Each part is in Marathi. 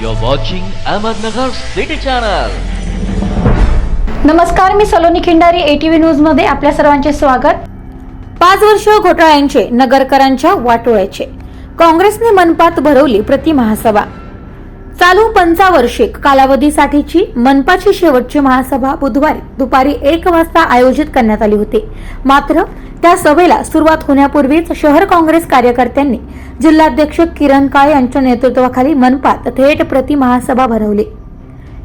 You're watching Ahmednagar City Channel. नमस्कार मी सलोनी खिंडारी एटीव्ही न्यूजमध्ये आपल्या सर्वांचे स्वागत. पाच वर्ष घोटाळ्यांचे नगरकरांच्या वाटोळ्याचे. काँग्रेसने मनपात भरवली प्रति महासभा. चालू पंचावर्षिक कालावधीसाठीची मनपाची शेवटची महासभा बुधवारी दुपारी एक वाजता आयोजित करण्यात आली होती. मात्र त्या सभेला सुरुवात होण्यापूर्वीच शहर काँग्रेस कार्यकर्त्यांनी जिल्हाध्यक्ष किरण काळे यांच्या नेतृत्वाखाली मनपात थेट प्रति महासभा भरवली.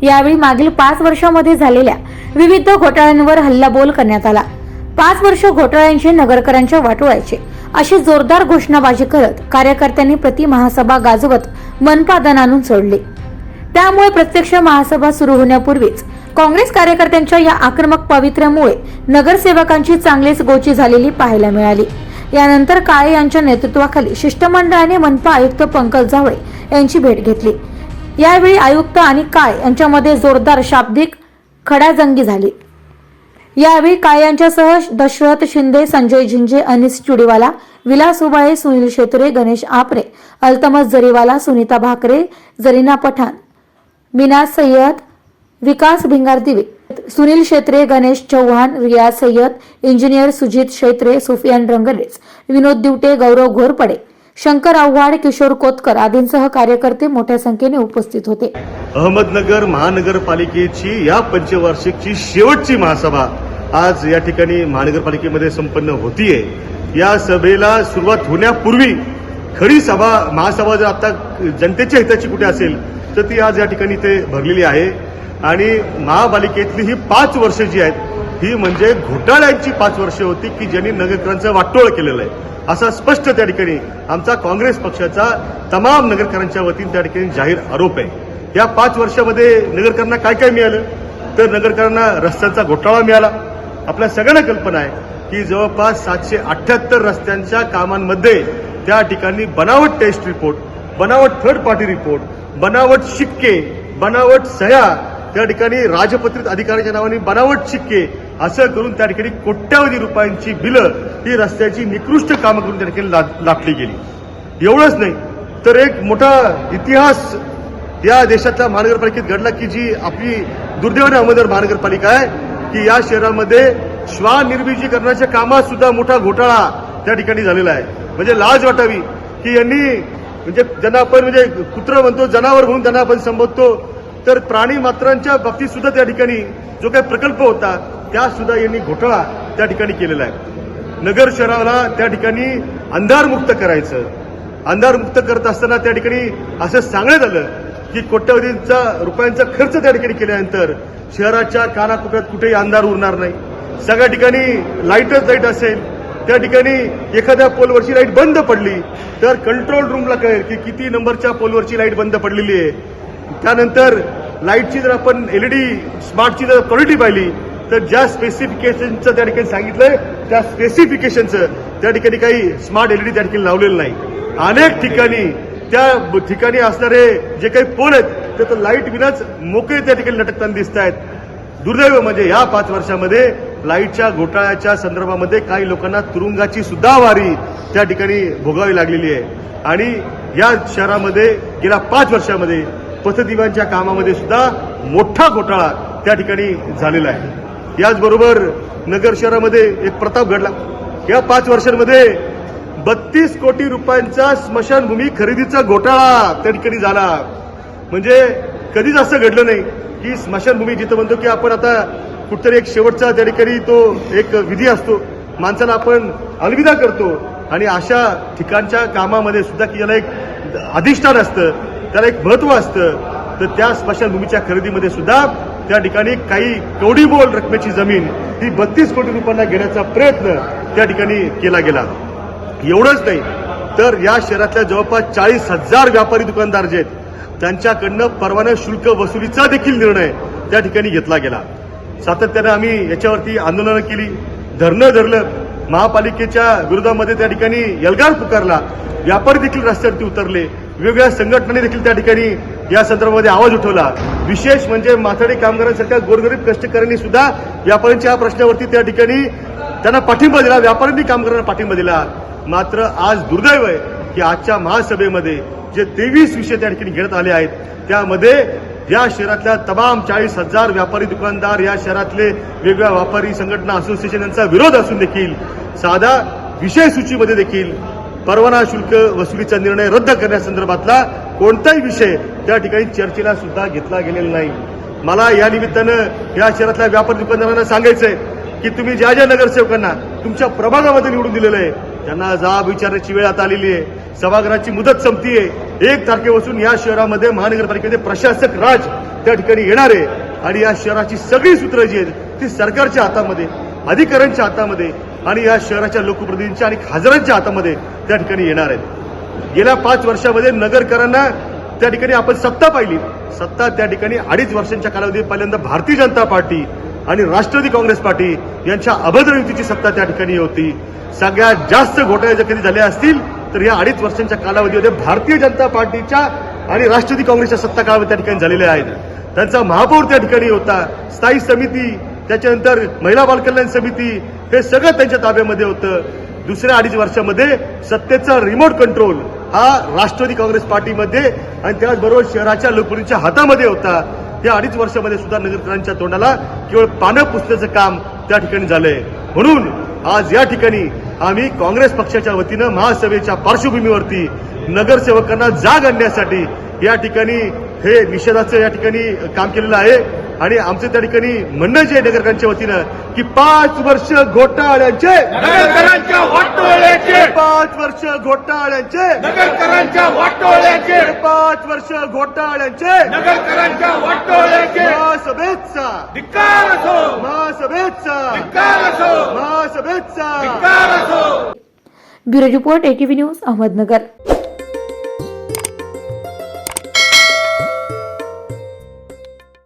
यावेळी मागील पाच वर्षामध्ये झालेल्या विविध घोटाळ्यांवर हल्लाबोल करण्यात आला. पाच वर्ष घोटाळ्यांचे नगरकरांच्या वाटोळ्याचे अशी जोरदार घोषणाबाजी करत कार्यकर्त्यांनी प्रति महासभा गाजवत मनपादन आणून सोडले. त्यामुळे प्रत्यक्ष महासभा सुरू होण्यापूर्वीच काँग्रेस कार्यकर्त्यांच्या या आक्रमक पवित्र्यामुळे नगरसेवकांची चांगलीच गोची झालेली पाहायला मिळाली. यानंतर काळे यांच्या नेतृत्वाखाली शिष्टमंडळाने मनपा आयुक्त पंकज जावळे यांची भेट घेतली. यावेळी आयुक्त आणि काळे यांच्यामध्ये जोरदार शाब्दिक खडाजंगी झाली. यावेळी काळे यांच्यासह दशरथ शिंदे संजय झिंजे अनिस चुडीवाला विलास उबाळे सुनील शेतुरे गणेश आपरे अल्तमस जरीवाला सुनीता भाकरे जरीना पठाण मीना सय्यद विकास भिंगारदिवे सुनील शेत्रे गणेश चव्हाण रिया सय्यद इंजिनियर सुजित शेत्रे सुफियान रंगरेस विनोद दिवटे गौरव घोरपडे शंकर आव्हाड किशोर कोतकर आदींसह कार्यकर्ते मोठ्या संख्येने उपस्थित होते. अहमदनगर महानगरपालिकेची या पंचवार्षिकची शेवटची महासभा आज या ठिकाणी महानगरपालिकेमध्ये संपन्न होतीये. या सभेला सुरुवात होण्यापूर्वी खरी सभा महासभा जर आता जनतेच्या हिताची कुठे असेल तर ती आज या ठिकाणी ते भरलेली आहे. आणि महापालिकेतली ही पाच वर्ष जी आहेत ही म्हणजे घोटाळ्यांची पाच वर्ष होती की ज्यांनी नगरकरांचं वाटोळ केलेलं आहे. असा स्पष्ट त्या ठिकाणी आमचा काँग्रेस पक्षाचा तमाम नगरकरांच्या वतीने त्या ठिकाणी जाहीर आरोप आहे. या पाच वर्षामध्ये नगरकरांना काय काय मिळालं? तर नगरकरांना रस्त्यांचा घोटाळा मिळाला. आपल्या सगळ्यांना कल्पना आहे की जवळपास सातशे अठ्ठ्याहत्तर रस्त्यांच्या कामांमध्ये त्या ठिकाणी बनावट टेस्ट रिपोर्ट बनावट थर्ड पार्टी रिपोर्ट बनावट शिक्के बनावट सह्या त्या ठिकाणी राजपत्रित अधिकाऱ्याच्या नावाने बनावट शिक्के असं करून त्या ठिकाणी कोट्यावधी रुपयांची बिलं ही रस्त्याची निकृष्ट कामं करून त्या ठिकाणी लाटली गेली. एवढंच नाही तर एक मोठा इतिहास या देशातल्या महानगरपालिकेत घडला की जी आपली दुर्दैवाने अहमदनगर महानगरपालिका आहे की या शहरामध्ये श्वानिर्मितीकरणाच्या कामात सुद्धा मोठा घोटाळा त्या ठिकाणी झालेला आहे. म्हणजे लाज वाटावी की यांनी म्हणजे ज्यांना आपण म्हणजे कुत्र म्हणतो जनावर म्हणून त्यांना आपण संबोधतो तर प्राणी मात्रांच्या बाबतीत सुद्धा त्या ठिकाणी जो काही प्रकल्प होता त्या सुद्धा यांनी घोटाळा त्या ठिकाणी केलेला आहे. नगर शहराला त्या ठिकाणी अंधारमुक्त करायचं. अंधारमुक्त करत असताना त्या ठिकाणी असं सांगण्यात आलं की कोट्यवधींचा रुपयांचा खर्च त्या ठिकाणी केल्यानंतर शहराच्या कानाकोपऱ्यात कुठेही अंधार उरणार नाही. सगळ्या ठिकाणी लाईटच लाइट असेल. त्या ठिकाणी एखाद्या पोलवरची लाइट बंद पडली तर कंट्रोल रूमला कळेल की किती नंबरच्या पोलवरची लाइट बंद पडलेली आहे. त्यानंतर लाईटची जर आपण एलईडी स्मार्टची जर क्वालिटी पाहिली तर ज्या स्पेसिफिकेशनचं त्या ठिकाणी सांगितलंय त्या स्पेसिफिकेशनचं त्या ठिकाणी काही स्मार्ट एलईडी त्या ठिकाणी लावलेलं नाही. अनेक ठिकाणी त्या ठिकाणी असणारे जे काही पोल आहेत ते तर लाइट विनाच मोकळे त्या ठिकाणी लटकताना दिसत आहेत दुर्दैव म्हणजे या पाच वर्षामध्ये लाईटच्या घोटाळ्याच्या संदर्भामध्ये काही लोकांना तुरुंगाची सुद्धा वारी त्या ठिकाणी भोगावी लागलेली आहे. आणि या शहरामध्ये गेल्या पाच वर्षामध्ये पथदिव्यांच्या कामामध्ये सुद्धा मोठा घोटाळा त्या ठिकाणी झालेला आहे. याचबरोबर नगर शहरामध्ये एक प्रताप घडला. या पाच वर्षांमध्ये बत्तीस कोटी रुपयांचा स्मशानभूमी खरेदीचा घोटाळा त्या ठिकाणी झाला. म्हणजे कधीच असं घडलं नाही की स्मशानभूमी जिथं म्हणतो की आपण आता कुठतरी एक शेवटचा त्या ठिकाणी तो एक विधी असतो. माणसाला आपण अलविदा करतो. आणि अशा ठिकाणच्या कामामध्ये सुद्धा की ज्याला एक अधिष्ठान असतं त्याला एक महत्त्व असतं तर त्या स्मशानभूमीच्या खरेदीमध्ये सुद्धा त्या ठिकाणी काही कवडीबोल रकमेची जमीन ही बत्तीस कोटी रुपयांना घेण्याचा प्रयत्न त्या ठिकाणी केला गेला. एवढंच नाही तर या शहरातल्या जवळपास चाळीस हजार व्यापारी दुकानदार जे आहेत त्यांच्याकडनं परवाना शुल्क वसुलीचा देखील निर्णय त्या ठिकाणी घेतला गेला. सातत्यानं आम्ही याच्यावरती आंदोलनं केली. धरणं धरलं. महापालिकेच्या विरोधामध्ये त्या ठिकाणी यलगार पुकारला. व्यापारी देखील रस्त्यावरती उतरले. वेगवेगळ्या संघटनांनी देखील त्या ठिकाणी या संदर्भामध्ये आवाज उठवला. विशेष म्हणजे माथाडी कामगारांसारख्या गोरगरीब कष्टकऱ्यांनी सुद्धा व्यापाऱ्यांच्या या प्रश्नावरती त्या ठिकाणी त्यांना पाठिंबा दिला. व्यापाऱ्यांनी कामगारांना पाठिंबा दिला. मात्र आज दुर्दैव आहे की आजच्या महासभेमध्ये जे तेवीस विषय त्या ठिकाणी घेण्यात आले आहेत त्यामध्ये या शहरातल्या तमाम चाळीस हजार व्यापारी दुकानदार या शहरातले वेगवेगळ्या व्यापारी संघटना असोसिएशन यांचा विरोध असून देखील साधा विषय सूचीमध्ये देखील परवाना शुल्क वसुलीचा निर्णय रद्द करण्यासंदर्भातला कोणताही विषय त्या ठिकाणी चर्चेला सुद्धा घेतला गेलेला नाही. मला या निमित्तानं या शहरातल्या व्यापारी दुकानदारांना सांगायचंय की तुम्ही ज्या ज्या नगरसेवकांना तुमच्या प्रभागामध्ये निवडून दिलेलं आहे त्यांना जाब विचारण्याची वेळ आता आलेली आहे. सभागृहाची मुदत संपतीये. एक तारखेपासून या शहरामध्ये महानगरपालिकेमध्ये प्रशासक राज त्या ठिकाणी येणार आहे. आणि या शहराची सगळी सूत्र जी आहेत ती सरकारच्या हातामध्ये अधिकाऱ्यांच्या हातामध्ये आणि या शहराच्या लोकप्रतिनिधींच्या आणि खासदारांच्या हातामध्ये त्या ठिकाणी येणार आहेत. गेल्या पाच वर्षामध्ये नगरकरांना त्या ठिकाणी आपण सत्ता पाहिली. सत्ता त्या ठिकाणी अडीच वर्षांच्या कालावधीत पहिल्यांदा भारतीय जनता पार्टी आणि राष्ट्रवादी काँग्रेस पार्टी यांच्या अभद्र युतीची सत्ता त्या ठिकाणी होती. सगळ्यात जास्त घोटाळे जर कधी झाले असतील तर या अडीच वर्षांच्या कालावधीमध्ये भारतीय जनता पार्टीच्या आणि राष्ट्रवादी काँग्रेसच्या सत्ता काळामध्ये त्या ठिकाणी झालेल्या आहेत. त्यांचा महापौर त्या ठिकाणी होता स्थायी समिती त्याच्यानंतर महिला बालकल्याण समिती हे सगळं त्यांच्या ताब्यामध्ये होतं. दुसऱ्या अडीच वर्षामध्ये सत्तेचा रिमोट कंट्रोल हा राष्ट्रवादी काँग्रेस पार्टीमध्ये आणि त्याचबरोबर शहराच्या लोकप्रतिनिधीच्या हातामध्ये होता. त्या अडीच वर्षामध्ये सुद्धा नगरकरांच्या तोंडाला केवळ पानं पुसण्याचं काम त्या ठिकाणी झालंय. म्हणून आज या ठिकाणी आम्ही काँग्रेस पक्षाच्या वतीनं महासभेच्या पार्श्वभूमीवरती नगरसेवकांना जाग आणण्यासाठी या ठिकाणी हे निषेधाचं या ठिकाणी काम केलेलं आहे. आणि आमचं त्या ठिकाणी म्हणणं जे आहे नगरकरांच्या वतीनं की पाच वर्ष घोटाळ्यांचे नगरकरांच्या वाटोळ्याचे पाच वर्ष घोटाळ्यांचे नगरकरांच्या वाटोळ्याचे पाच वर्ष घोटाळ्यांचे नगरकरांच्या वाटोळ्याचे महासभेचा धिक्कार असो महासभेचा धिक्कार असो महासभेचा धिक्कार असो bureau report ATV news Ahmednagar.